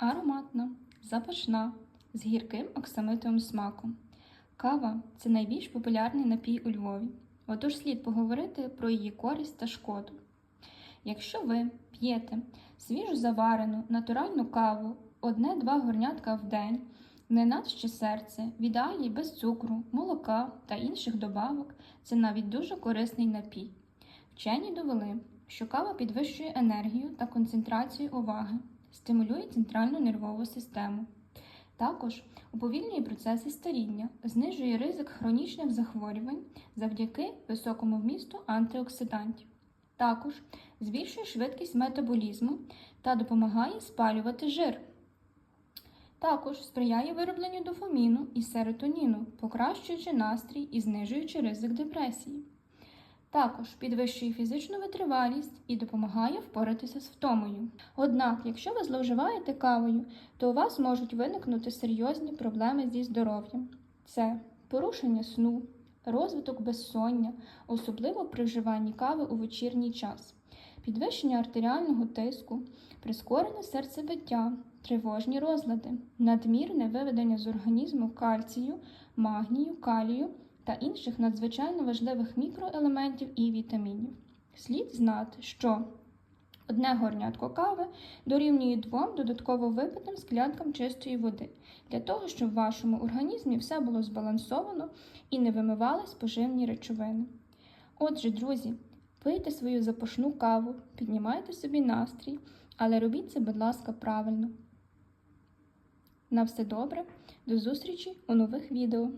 ароматна, запашна, з гірким оксамитовим смаком. Кава це найбільш популярний напій у Львові, отож слід поговорити про її користь та шкоду. Якщо ви п'єте свіжу заварену натуральну каву одне-два горнятка в день, не надще серце, в без цукру, молока та інших добавок, це навіть дуже корисний напій. Вчені довели, що кава підвищує енергію та концентрацію уваги, стимулює центральну нервову систему. Також уповільнює процеси старіння, знижує ризик хронічних захворювань завдяки високому вмісту антиоксидантів. Також збільшує швидкість метаболізму та допомагає спалювати жир. Також сприяє виробленню дофаміну і серотоніну, покращуючи настрій і знижуючи ризик депресії. Також підвищує фізичну витривалість і допомагає впоратися з втомою. Однак, якщо ви зловживаєте кавою, то у вас можуть виникнути серйозні проблеми зі здоров'ям. Це порушення сну, розвиток безсоння, особливо при вживанні кави у вечірній час, підвищення артеріального тиску, прискорене серцебиття, тривожні розлади, надмірне виведення з організму кальцію, магнію, калію та інших надзвичайно важливих мікроелементів і вітамінів. Слід знати, що одне горнятко кави дорівнює двом додатково випитим склянкам чистої води, для того, щоб в вашому організмі все було збалансовано і не вимивались поживні речовини. Отже, друзі, пийте свою запашну каву, піднімайте собі настрій, але робіть це, будь ласка, правильно. На все добре, до зустрічі у нових відео!